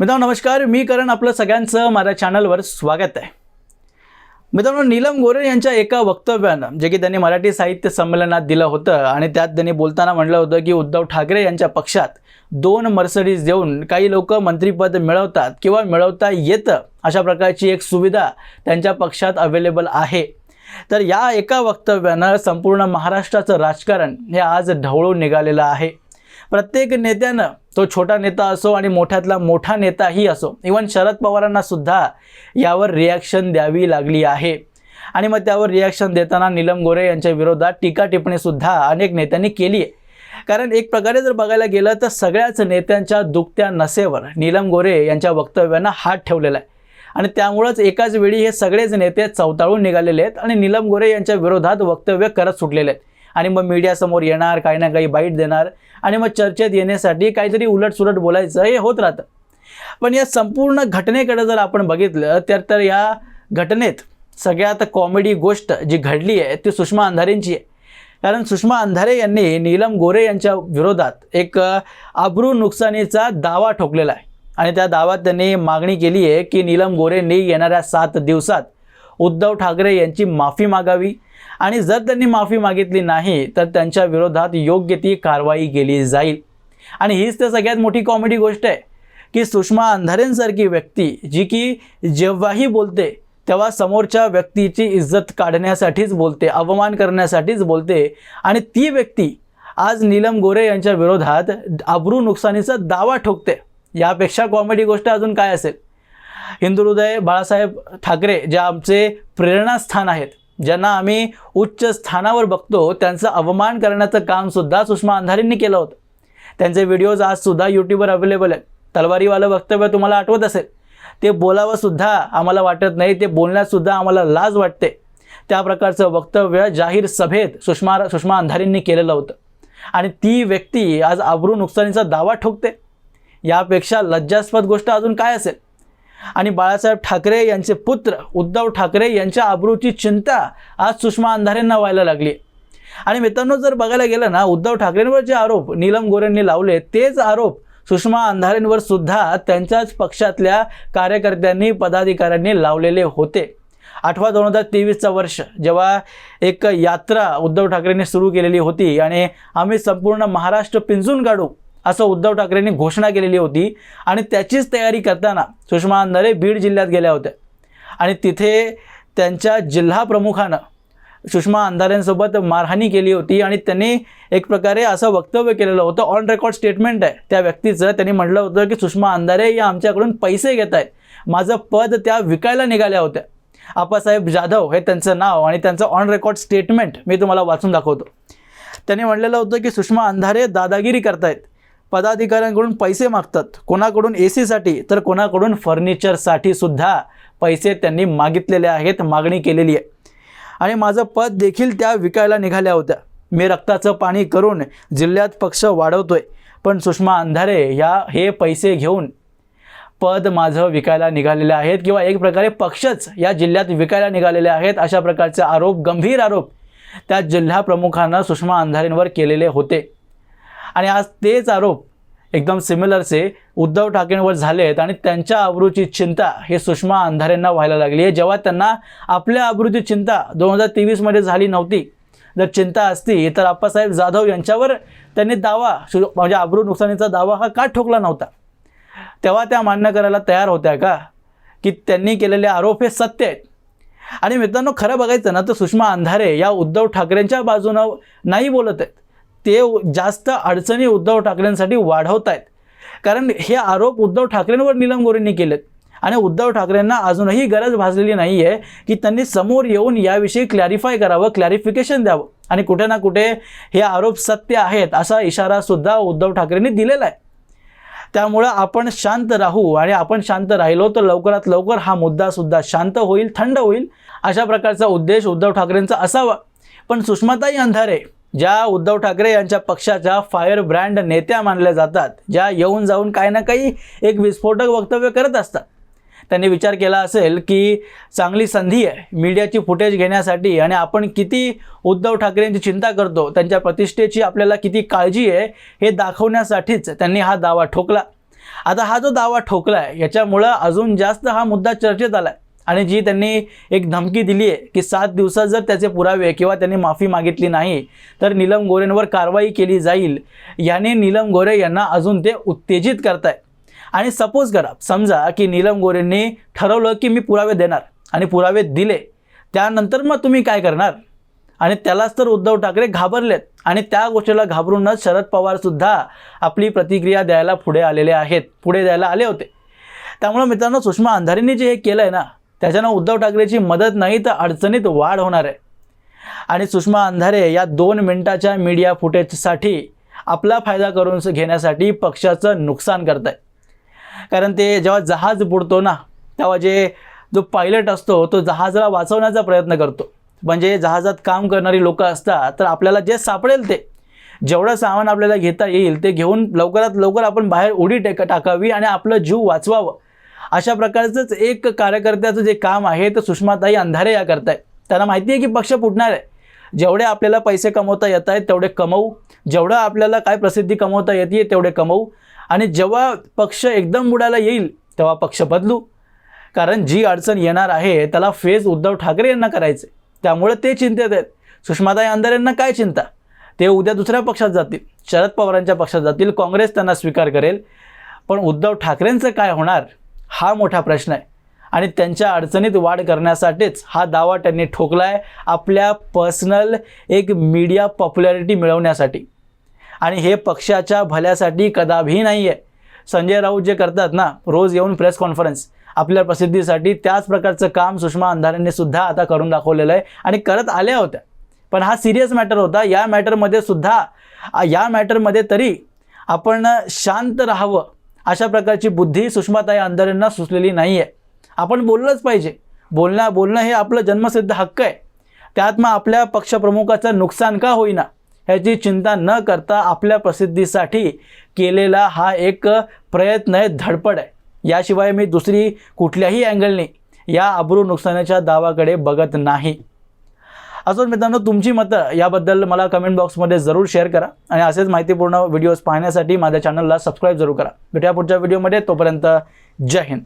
मित्रांनो नमस्कार. मी करण आपलं सगळ्यांचं माझ्या चॅनलवर स्वागत आहे. मित्रांनो नीलम गोरे यांच्या एका वक्तव्यानं जे की त्यांनी मराठी साहित्य संमेलनात दिलं होतं आणि त्यात त्यांनी बोलताना म्हटलं होतं की उद्धव ठाकरे यांच्या पक्षात दोन मर्सडीज देऊन काही लोक मंत्रिपद मिळवतात किंवा मिळवता येतं अशा प्रकारची एक सुविधा त्यांच्या पक्षात अवेलेबल आहे. तर या एका वक्तव्यानं संपूर्ण महाराष्ट्राचं राजकारण हे आज ढवळून निघालेलं आहे. प्रत्येक नेत्यानं तो छोटा नेता असो आणि मोठ्यातला मोठा नेताही असो इवन शरद पवारांना सुद्धा यावर रिॲक्शन द्यावी लागली आहे. आणि मग त्यावर रिॲक्शन देताना नीलम गोरे यांच्या विरोधात टीका टिप्पणीसुद्धा अनेक नेत्यांनी केली आहे. कारण एक प्रकारे जर बघायला गेलं तर सगळ्याच नेत्यांच्या दुखत्या नसेवर नीलम गोरे यांच्या वक्तव्यांना हात ठेवलेला आहे. आणि त्यामुळंच एकाच वेळी हे सगळेच नेते चवताळून निघालेले आहेत आणि नीलम गोरे यांच्या विरोधात वक्तव्य करत सुटलेले आहेत. आणि मग मीडियासमोर येणार काही ना काही बाईट देणार आणि मग चर्चेत येण्यासाठी काहीतरी उलटसुलट बोलायचं हे होत राहतं. पण या संपूर्ण घटनेकडे जर आपण बघितलं तर तर या घटनेत सगळ्यात कॉमेडी गोष्ट जी घडली आहे ती सुषमा अंधारेंची आहे. कारण सुषमा अंधारे यांनी नीलम गोरे यांच्या विरोधात एक अ, नुकसानीचा दावा ठोकलेला आहे. आणि त्या दावात त्यांनी मागणी केली आहे की नीलम गोरेंनी येणाऱ्या सात दिवसात उद्धव ठाकरे यांची माफी मागावी. आणि जर त्यांनी माफी मागितली नाही तर त्यांच्या विरोधात योग्य ती कारवाई केली जाईल. आणि हीच तर सगळ्यात मोठी कॉमेडी गोष्ट आहे की सुषमा अंधारेंसारखी व्यक्ती जी की जेव्हाही बोलते तेव्हा समोरच्या व्यक्तीची इज्जत काढण्यासाठीच बोलते अवमान करण्यासाठीच बोलते. आणि ती व्यक्ती आज नीलम गोरे यांच्या विरोधात आबरू नुकसानीचा दावा ठोकते. यापेक्षा कॉमेडी गोष्ट अजून काय असेल? हिंदू हृदय बाळासाहेब ठाकरे जे आमचे प्रेरणास्थान आहेत ज्यांना आम्ही उच्च स्थानावर बघतो त्यांचं अवमान करण्याचं कामसुद्धा सुषमा अंधारींनी केलं होतं. त्यांचे व्हिडिओज आजसुद्धा यूट्यूबवर अवेलेबल आहेत. तलवारीवालं वक्तव्य तुम्हाला आठवत असेल. ते बोलावंसुद्धा आम्हाला वाटत नाही ते बोलण्यातसुद्धा आम्हाला लाज वाटते. त्या प्रकारचं वक्तव्य जाहीर सभेत सुषमा सुषमा अंधारींनी केलेलं होतं. आणि ती व्यक्ती आज आबरू नुकसानीचा दावा ठोकते. यापेक्षा लज्जास्पद गोष्ट अजून काय असेल? आणि बाळासाहेब ठाकरे यांचे पुत्र उद्धव ठाकरे यांच्या आबरूची चिंता आज सुषमा अंधारेंना व्हायला लागली. आणि मित्रांनो जर बघायला गेलं ना उद्धव ठाकरेंवर जे आरोप नीलम गोरेंनी लावले तेच आरोप सुषमा अंधारेंवर सुद्धा त्यांच्याच पक्षातल्या कार्यकर्त्यांनी पदाधिकाऱ्यांनी लावलेले होते. आठवा दोन हजार तेवीसचं वर्ष जेव्हा एक यात्रा उद्धव ठाकरेंनी सुरू केलेली होती आणि आम्ही संपूर्ण महाराष्ट्र पिंजून काढू असं उद्धव ठाकरेंनी घोषणा केलेली होती. आणि त्याचीच तयारी करताना सुषमा अंधारे बीड जिल्ह्यात गेल्या होत्या. आणि तिथे त्यांच्या जिल्हा प्रमुखानं सुषमा अंधारेंसोबत मारहाणी केली होती. आणि त्यांनी एक प्रकारे असं वक्तव्य केलेलं होतं. ऑन रेकॉर्ड स्टेटमेंट आहे. त्या व्यक्तीचं त्यांनी म्हटलं होतं की सुषमा अंधारे या आमच्याकडून पैसे घेत आहेत. माझं पद त्या विकायला निघाल्या होत्या. आप्पासाहेब जाधव हे त्यांचं नाव आणि त्यांचं ऑन रेकॉर्ड स्टेटमेंट मी तुम्हाला वाचून दाखवतो. त्यांनी म्हणलेलं होतं की सुषमा अंधारे दादागिरी करतायत. पदाधिकाऱ्यांकडून पैसे मागतात. कोणाकडून ए सीसाठी तर कोणाकडून फर्निचरसाठी सुद्धा पैसे त्यांनी मागितलेले आहेत मागणी केलेली आहे. आणि माझं पद देखील त्या विकायला निघाल्या होत्या. मी रक्ताचं पाणी करून जिल्ह्यात पक्ष वाढवतोय. पण सुषमा अंधारे ह्या हे पैसे घेऊन पद माझं विकायला निघालेले आहेत किंवा एक प्रकारे पक्षच या जिल्ह्यात विकायला निघालेले आहेत अशा प्रकारचे आरोप गंभीर आरोप त्या जिल्हा प्रमुखांना सुषमा अंधारेंवर केलेले होते. आणि आज तेच आरोप एकदम सिमिलरचे उद्धव ठाकरेंवर झाले आहेत आणि त्यांच्या अब्रूची चिंता हे सुषमा अंधारेंना व्हायला लागली आहे. जेव्हा त्यांना आपल्या आवृत्ती चिंता दोन हजार तेवीसमध्ये झाली नव्हती जर चिंता असती तर आप्पासाहेब जाधव यांच्यावर त्यांनी दावा शु म्हणजे आबरू नुकसानीचा दावा हा का ठोकला नव्हता? तेव्हा त्या मान्य करायला तयार होत्या का? की त्यांनी केलेले आरोप हे सत्य आहेत. आणि मित्रांनो खरं बघायचं ना तर सुषमा अंधारे या उद्धव ठाकरेंच्या बाजूनं नाही बोलत आहेत. ते जास्त अडचणी उद्धव ठाकरेंसाठी वाढवत आहेत कारण हे आरोप उद्धव ठाकरेंवर नीलम गोरेंनी केलेत. आणि उद्धव ठाकरेंना अजूनही गरज भासलेली नाही आहे की त्यांनी समोर येऊन याविषयी क्लॅरिफाय करावं क्लॅरिफिकेशन द्यावं. आणि कुठे ना कुठे हे आरोप सत्य आहेत असा इशारासुद्धा उद्धव ठाकरेंनी दिलेला आहे. त्यामुळं आपण शांत राहू आणि आपण शांत राहिलो तर लवकरात लवकर हा मुद्दासुद्धा शांत होईल थंड होईल अशा प्रकारचा उद्देश उद्धव ठाकरेंचा असावा. पण सुषमाताई अंधारे ज्या उद्धव ठाकरे यांच्या पक्षाच्या फायर ब्रँड नेत्या मानल्या जातात ज्या येऊन जाऊन काही ना काही एक विस्फोटक वक्तव्य करत असतात. त्यांनी विचार केला असेल की चांगली संधी आहे मीडियाची फुटेज घेण्यासाठी आणि आपण किती उद्धव ठाकरेंची चिंता करतो त्यांच्या प्रतिष्ठेची आपल्याला किती काळजी आहे हे दाखवण्यासाठीच त्यांनी हा दावा ठोकला. आता हा जो दावा ठोकला आहे याच्यामुळं अजून जास्त हा मुद्दा चर्चेत आला आहे आणि जी त्यांनी एक धमकी दिली आहे की सात दिवसात जर त्याचे पुरावे किंवा त्यांनी माफी मागितली नाही तर नीलम गोरेंवर कारवाई केली जाईल. याने नीलम गोरे यांना अजून ते उत्तेजित करताय. आणि सपोज करा समजा की नीलम गोरेंनी ठरवलं की मी पुरावे देणार आणि पुरावे दिले त्यानंतर मग तुम्ही काय करणार? आणि त्यालाच तर उद्धव ठाकरे घाबरलेत आणि त्या गोष्टीला घाबरूनच शरद पवारसुद्धा आपली प्रतिक्रिया द्यायला पुढे आलेले आहेत पुढे द्यायला आले होते. त्यामुळं मित्रांनो सुषमा अंधारींनी जे हे केलं आहे ना त्याच्यानं उद्धव ठाकरेची मदत नाही तर अडचणीत वाढ होणार आहे. आणि सुषमा अंधारे या दोन मिनिटाच्या मीडिया फुटेजसाठी आपला फायदा करून घेण्यासाठी पक्षाचं नुकसान करत आहे कारण ते जेव्हा जहाज बुडतो ना तेव्हा जे जो पायलट असतो तो जहाजाला वाचवण्याचा प्रयत्न करतो. म्हणजे जहाजात काम करणारी लोकं असतात तर आपल्याला जे सापडेल ते. जेवढं सामान आपल्याला घेता येईल ते घेऊन लवकरात लवकर आपण बाहेर उडी टेक टाकावी आणि आपलं जीव वाचवावं. अशा प्रकारचंच एक कार्यकर्त्याचं जे काम आहे ते सुषमाताई अंधारे या करतायत. त्यांना माहिती आहे की पक्ष फुटणार आहे. जेवढे आपल्याला पैसे कमवता येत आहेत तेवढे कमवू. जेवढं आपल्याला काय प्रसिद्धी कमवता येते तेवढे कमवू. आणि जेव्हा पक्ष एकदम बुडायला येईल तेव्हा पक्ष बदलू. कारण जी अडचण येणार आहे त्याला फेस उद्धव ठाकरे यांना करायचे त्यामुळे ते चिंतेत आहेत. सुषमाताई अंधारे यांना काय चिंता? ते उद्या दुसऱ्या पक्षात जातील. शरद पवारांच्या पक्षात जातील. काँग्रेस त्यांना स्वीकार करेल. पण उद्धव ठाकरेंचं काय होणार? हा मोठा प्रश्न आहे. आणि त्यांच्या अडचणीत वाढ करण्यासाठीच हा दावा त्यांनी ठोकला आहे आपल्या पर्सनल एक मीडिया पॉप्युलॅरिटी मिळवण्यासाठी. आणि हे पक्षाच्या भल्यासाठी कदापि नाही आहे संजय राऊत जे करतात ना रोज येऊन प्रेस कॉन्फरन्स आपल्या प्रसिद्धीसाठी त्याच प्रकारचं काम सुषमा अंधारेंनी सुद्धा आता करून दाखवलेलं आहे आणि करत आल्या होत्या. पण हा सिरियस मॅटर होता. या मॅटरमध्ये सुद्धा या मॅटरमध्ये तरी आपण शांत राहावं. अशा प्रकारची बुद्धी सुषमाताई अंधारेंना सुचलेली नाही आहे आपण बोललंच पाहिजे. बोलणं बोलणं हे आपलं जन्मसिद्ध हक्क आहे. त्यात मग आपल्या पक्षप्रमुखाचं नुकसान का होईना? ह्याची चिंता न करता आपल्या प्रसिद्धीसाठी केलेला हा एक प्रयत्न आहे धडपड आहे. याशिवाय मी दुसरी कुठल्याही अँगलने या अब्रू नुकसानाच्या दावाकडे बघत नाही. अजून मित्रांनो तुमची मतं याबद्दल मला कमेंट बॉक्समध्ये जरूर शेअर करा. आणि असेच माहितीपूर्ण व्हिडिओज पाहण्यासाठी माझ्या चॅनलला सबस्क्राईब जरूर करा. भेटूया पुढच्या व्हिडिओमध्ये तोपर्यंत जय हिंद.